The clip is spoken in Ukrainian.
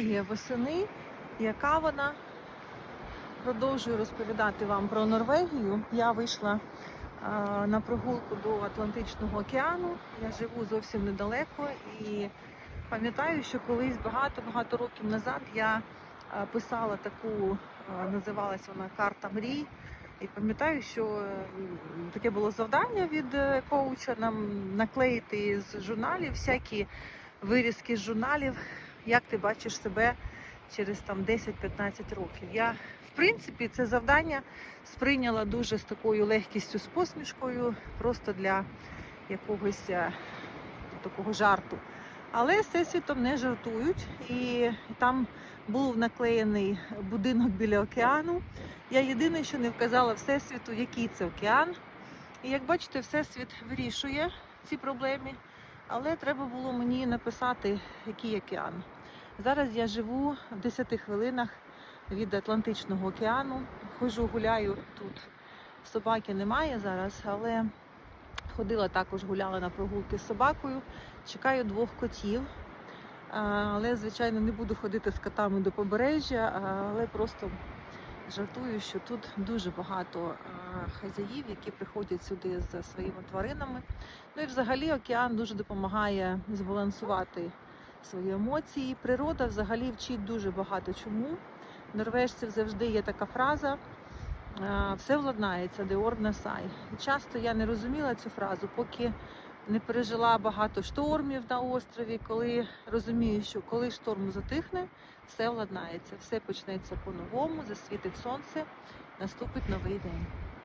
Норвегія восени. Яка вона? Продовжую розповідати вам про Норвегію. Я вийшла а, на прогулку до Атлантичного океану. Я живу зовсім недалеко і пам'ятаю, що колись багато-багато років назад я писала таку, а, називалась вона Карта мрій. І пам'ятаю, що таке було завдання від е, коуча нам наклеїти з журналів всякі вирізки з журналів, як ти бачиш себе через там 10-15 років. Я, в принципі, це завдання сприйняла дуже з такою легкістю, з посмішкою, просто для якогось е, такого жарту. Але всесвітом не жартують, і там був наклеєний будинок біля океану. Я єдине, що не вказала Всесвіту, який це океан. І як бачите, Всесвіт вирішує ці проблеми, але треба було мені написати, який океан. Зараз я живу в 10 хвилинах від Атлантичного океану. Хожу, гуляю тут. Собаки немає зараз, але ходила також, гуляла на прогулки з собакою. Чекаю двох котів. Але, звичайно, не буду ходити з котами до побережжя, але просто жартую, що тут дуже багато хазяїв, які приходять сюди за своїми тваринами. Ну і взагалі океан дуже допомагає збалансувати свої емоції. Природа взагалі вчить дуже багато чому. Норвежців завжди є така фраза. Все владнається, де орна сай. І часто я не розуміла цю фразу, поки не пережила багато штормів на острові, коли розумію, що коли шторм затихне, все владнається, все почнеться по-новому, засвітить сонце, наступить новий день.